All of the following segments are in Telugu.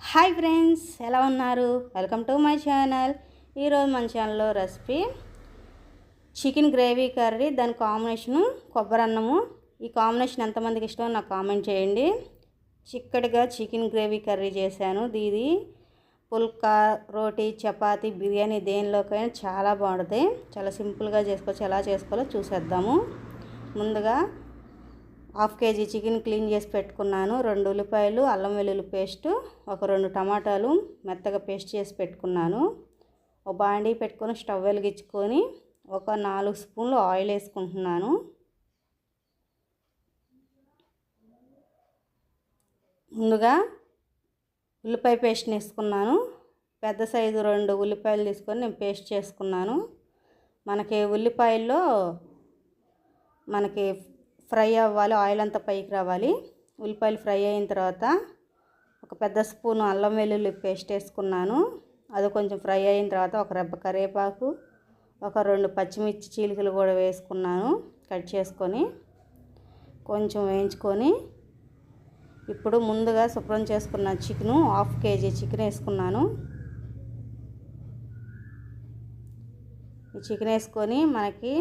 హాయ్ ఫ్రెండ్స్ ఎలా ఉన్నారు? Welcome to my channel. ఈరోజు మన ఛానల్లో రెసిపీ చికెన్ గ్రేవీ కర్రీ దాని కాంబినేషను కొబ్బరి అన్నము. ఈ కాంబినేషన్ ఎంతమందికి ఇష్టమో నాకు కామెంట్ చేయండి. చిక్కటిగా చికెన్ గ్రేవీ కర్రీ చేశాను. దీది పుల్కా రోటీ చపాతీ బిర్యానీ దేనిలోకైనా చాలా బాగుంటుంది. చాలా సింపుల్గా చేసుకోవచ్చు. ఎలా చేసుకోవాలో చూసేద్దాము. ముందుగా హాఫ్ కేజీ చికెన్ క్లీన్ చేసి పెట్టుకున్నాను. రెండు ఉల్లిపాయలు అల్లం వెల్లుల్లి పేస్టు ఒక రెండు టమాటాలు మెత్తగా పేస్ట్ చేసి పెట్టుకున్నాను. ఒక బాండీ పెట్టుకొని స్టవ్ వెలిగించుకొని ఒక నాలుగు స్పూన్లు ఆయిల్ వేసుకుంటున్నాను. ముందుగా ఉల్లిపాయ పేస్ట్ని వేసుకున్నాను. పెద్ద సైజు రెండు ఉల్లిపాయలు తీసుకొని నేను పేస్ట్ చేసుకున్నాను. మనకి ఉల్లిపాయల్లో మనకి ఫ్రై అవ్వాలి ఆయిల్ అంతా పైకి రావాలి. ఉల్లిపాయలు ఫ్రై అయిన తర్వాత ఒక పెద్ద స్పూన్ అల్లం వెల్లుల్లి పేస్ట్ వేసుకున్నాను. అది కొంచెం ఫ్రై అయిన తర్వాత ఒక రెబ్బ కరివేపాకు ఒక రెండు పచ్చిమిర్చి చీలికలు కూడా వేసుకున్నాను కట్ చేసుకొని. కొంచెం వేయించుకొని ఇప్పుడు ముందుగా శుభ్రం చేసుకున్న చికెను హాఫ్ కేజీ చికెన్ వేసుకున్నాను. ఈ చికెన్ వేసుకొని మనకి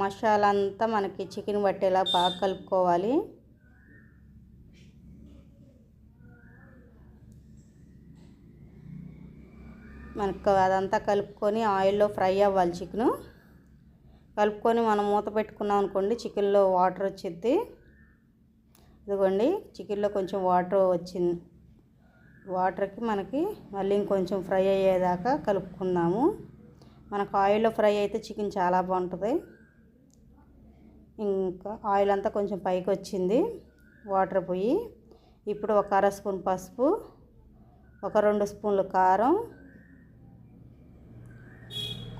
మసాలంతా అంతా మనకి చికెన్ పట్టేలా బాగా కలుపుకోవాలి. మనకు అదంతా కలుపుకొని ఆయిల్లో ఫ్రై అవ్వాలి చికెను. కలుపుకొని మనం మూత పెట్టుకున్నాం అనుకోండి చికెన్లో వాటర్ వచ్చింది ఇదిగోండి చికెన్లో కొంచెం వాటర్ వచ్చింది. వాటర్కి మనకి మళ్ళీ ఇంకొంచెం ఫ్రై అయ్యేదాకా కలుపుకుందాము. మనకు ఆయిల్లో ఫ్రై అయితే చికెన్ చాలా బాగుంటుంది. ఇంకా ఆయిల్ అంతా కొంచెం పైకి వచ్చింది. వాటర్ పోయి ఇప్పుడు ఒక అర స్పూన్ పసుపు ఒక రెండు స్పూన్లు కారం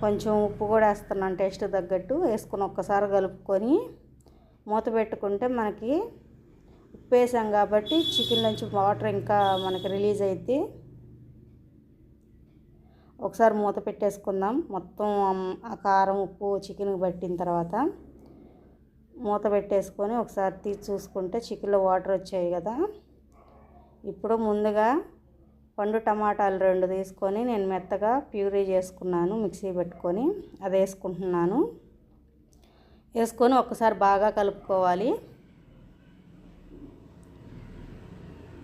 కొంచెం ఉప్పు కూడా వేస్తున్నాను టేస్ట్ తగ్గట్టు. వేసుకుని ఒక్కసారి కలుపుకొని మూత పెట్టుకుంటే మనకి ఉప్పు వేసాం కాబట్టి చికెన్ నుంచి వాటర్ ఇంకా మనకి రిలీజ్ అయితే ఒకసారి మూత పెట్టేసుకుందాం. మొత్తం ఆ కారం ఉప్పు చికెన్ పట్టిన తర్వాత మూత పెట్టేసుకొని ఒకసారి తీసి చూసుకుంటే చికెన్లో వాటర్ వచ్చాయి కదా. ఇప్పుడు ముందుగా పండు టమాటాలు రెండు తీసుకొని నేను మెత్తగా ప్యూరీ చేసుకున్నాను మిక్సీ పెట్టుకొని అది వేసుకుంటున్నాను. వేసుకొని ఒకసారి బాగా కలుపుకోవాలి.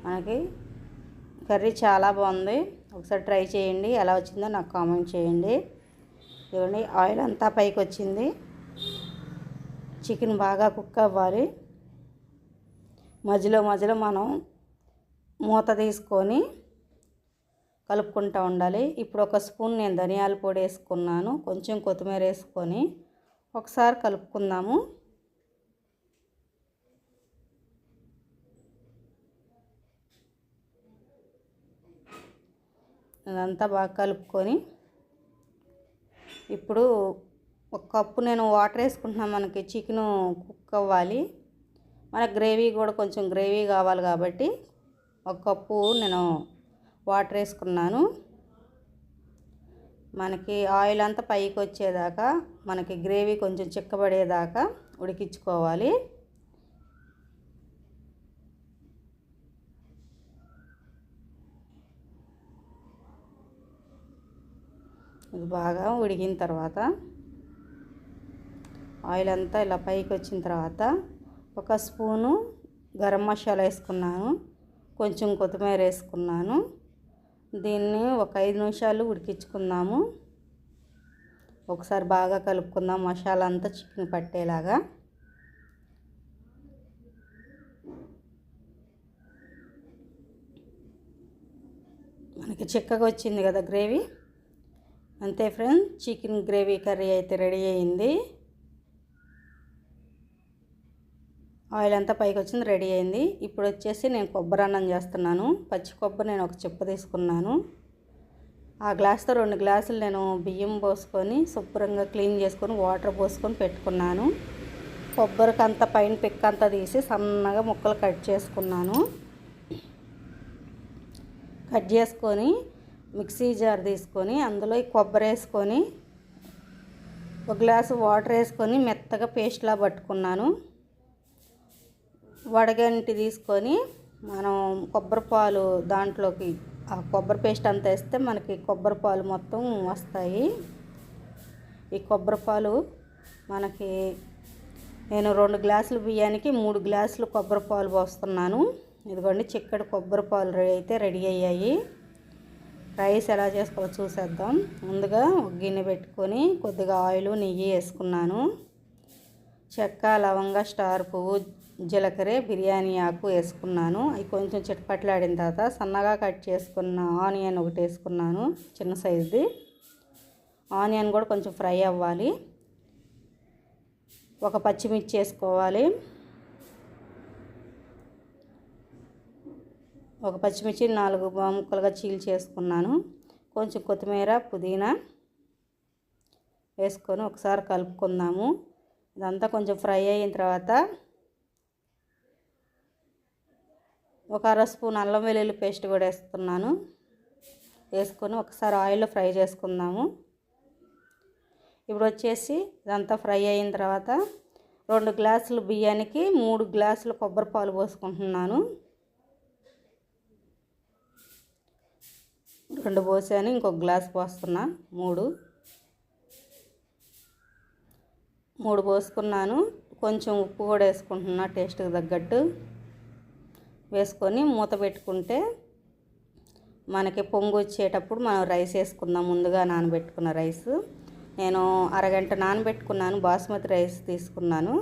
మనకి కర్రీ చాలా బాగుంది. ఒకసారి ట్రై చేయండి ఎలా వచ్చిందో నాకు కామెంట్ చేయండి. చూడండి ఆయిల్ అంతా పైకి వచ్చింది. చికెన్ బాగా కుక్ అవ్వాలి. మధ్యలో మధ్యలో మనం మూత తీసుకొని కలుపుకుంటూ ఉండాలి. ఇప్పుడు ఒక స్పూన్ నేను ధనియాల పొడి వేసుకున్నాను. కొంచెం కొత్తిమీర వేసుకొని ఒకసారి కలుపుకుందాము. అదంతా బాగా కలుపుకొని ఇప్పుడు ఒక కప్పు నేను వాటర్ వేసుకుంటున్నాను మనకి చికెను కుక్ అవ్వాలి. మనకు గ్రేవీ కూడా కొంచెం గ్రేవీ కావాలి కాబట్టి ఒక కప్పు నేను వాటర్ వేసుకున్నాను. మనకి ఆయిల్ అంతా పైకి వచ్చేదాకా మనకి గ్రేవీ కొంచెం చిక్కబడేదాకా ఉడికించుకోవాలి. ఇది బాగా ఉడికిన తర్వాత ఆయిల్ అంతా ఇలా పైకి వచ్చిన తర్వాత ఒక స్పూను గరం మసాలా వేసుకున్నాను కొంచెం కొత్తిమీర వేసుకున్నాను. దీన్ని ఒక ఐదు నిమిషాలు ఉడికించుకుందాము. ఒకసారి బాగా కలుపుకుందాం మసాలా అంతా చికెన్ పట్టేలాగా. మనకి చిక్కగా వచ్చింది కదా గ్రేవీ. అంతే ఫ్రెండ్ చికెన్ గ్రేవీ కర్రీ అయితే రెడీ అయింది. ఆయిల్ అంతా పైకి వచ్చింది రెడీ అయింది. ఇప్పుడు వచ్చేసి నేను కొబ్బరి అన్నం చేస్తున్నాను. పచ్చి కొబ్బరి నేను ఒక చిప్ప తీసుకున్నాను. ఆ గ్లాస్తో రెండు గ్లాసులు నేను బియ్యం పోసుకొని శుభ్రంగా క్లీన్ చేసుకొని వాటర్ పోసుకొని పెట్టుకున్నాను. కొబ్బరికి అంతా పైన పిక్ అంతా తీసి సన్నగా ముక్కలు కట్ చేసుకున్నాను. కట్ చేసుకొని మిక్సీ జార్ తీసుకొని అందులో ఈ కొబ్బరి వేసుకొని ఒక గ్లాసు వాటర్ వేసుకొని మెత్తగా పేస్ట్లా పట్టుకున్నాను. వడగంటి తీసుకొని మనం కొబ్బరి పాలు దాంట్లోకి ఆ కొబ్బరి పేస్ట్ అంతా వేస్తే మనకి కొబ్బరి పాలు మొత్తం వస్తాయి. ఈ కొబ్బరి పాలు మనకి నేను రెండు గ్లాసులు బియ్యానికి మూడు గ్లాసులు కొబ్బరి పాలు పోస్తున్నాను. ఇదిగోండి చిక్కడి కొబ్బరి పాలు రెడీ అయితే రెడీ అయ్యాయి. రైస్ ఎలా చేసుకోవాలో చూసేద్దాం. ముందుగా ఒక గిన్నె పెట్టుకొని కొద్దిగా ఆయిల్ నెయ్యి వేసుకున్నాను. చెక్క లవంగ స్టార్ పువ్వు జీలకర్ర బిర్యానీ ఆకు వేసుకున్నాను. అవి కొంచెం చిటపట్లాడిన తర్వాత సన్నగా కట్ చేసుకున్న ఆనియన్ ఒకటి వేసుకున్నాను చిన్న సైజుది. ఆనియన్ కూడా కొంచెం ఫ్రై అవ్వాలి. ఒక పచ్చిమిర్చి వేసుకోవాలి. ఒక పచ్చిమిర్చి నాలుగు ముక్కలుగా చీల్ చేసుకున్నాను. కొంచెం కొత్తిమీర పుదీనా వేసుకొని ఒకసారి కలుపుకుందాము. ఇదంతా కొంచెం ఫ్రై అయిన తర్వాత ఒక అర స్పూన్ అల్లం వెల్లుల్లి పేస్ట్ కూడా వేస్తున్నాను. వేసుకొని ఒకసారి ఆయిల్లో ఫ్రై చేసుకుందాము. ఇప్పుడు వచ్చేసి ఇదంతా ఫ్రై అయిన తర్వాత రెండు గ్లాసులు బియ్యానికి మూడు గ్లాసులు కొబ్బరి పాలు పోసుకుంటున్నాను. రెండు పోసాను ఇంకొక గ్లాస్ పోస్తున్నా మూడు. మూడు పోసుకున్నాను. కొంచెం ఉప్పు కూడా వేసుకుంటున్నా టేస్ట్కి తగ్గట్టు. వేసుకొని మూత పెట్టుకుంటే మనకి పొంగు వచ్చేటప్పుడు మనం రైస్ వేసుకుందాం ముందుగా నానబెట్టుకున్న రైస్. నేను అరగంట నానబెట్టుకున్నాను బాస్మతి రైస్ తీసుకున్నాను.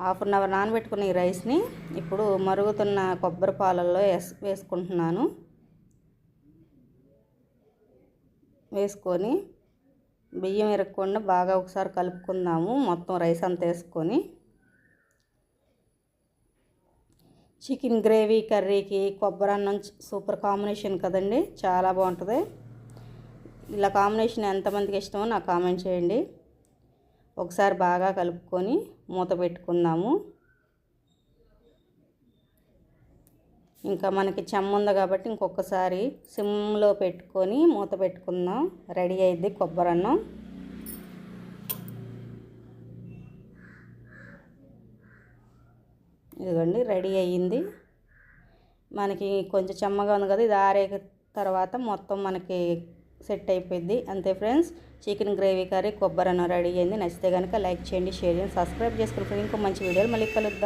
హాఫ్ అన్ అవర్ నానబెట్టుకున్న ఈ రైస్ని ఇప్పుడు మరుగుతున్న కొబ్బరి పాలల్లో వేస్ వేసుకుంటున్నాను. వేసుకొని బియ్యం ఇరగకుండా బాగా ఒకసారి కలుపుకుందాము మొత్తం రైస్ అంతా వేసుకొని. చికెన్ గ్రేవీ కర్రీకి కొబ్బరి అన్నం సూపర్ కాంబినేషన్ కదండి. చాలా బాగుంటుంది. ఇలా కాంబినేషన్ ఎంతమందికి ఇష్టమో నాకు కామెంట్ చేయండి. ఒకసారి బాగా కలుపుకొని మూత పెట్టుకుందాము. ఇంకా మనకి చెమ్మ ఉంది కాబట్టి ఇంకొకసారి సిమ్లో పెట్టుకొని మూత పెట్టుకుందాం. రెడీ అయింది కొబ్బరి అన్నం. ఇదిగోండి రెడీ అయ్యింది. మనకి కొంచెం చెమ్మగా ఉంది కదా ఇది ఆరే తర్వాత మొత్తం మనకి సెట్ అయిపోయింది అంతే ఫ్రెండ్స్ చికెన్ గ్రేవీ కర్రీ కొబ్బరి అన్నం రెడీ అయింది నచ్చితే కనుక లైక్ చేయండి షేర్ చేయండి సబ్స్క్రైబ్ చేసుకుని ఇంకో మంచి వీడియోలు మళ్ళీ కలుద్దాం.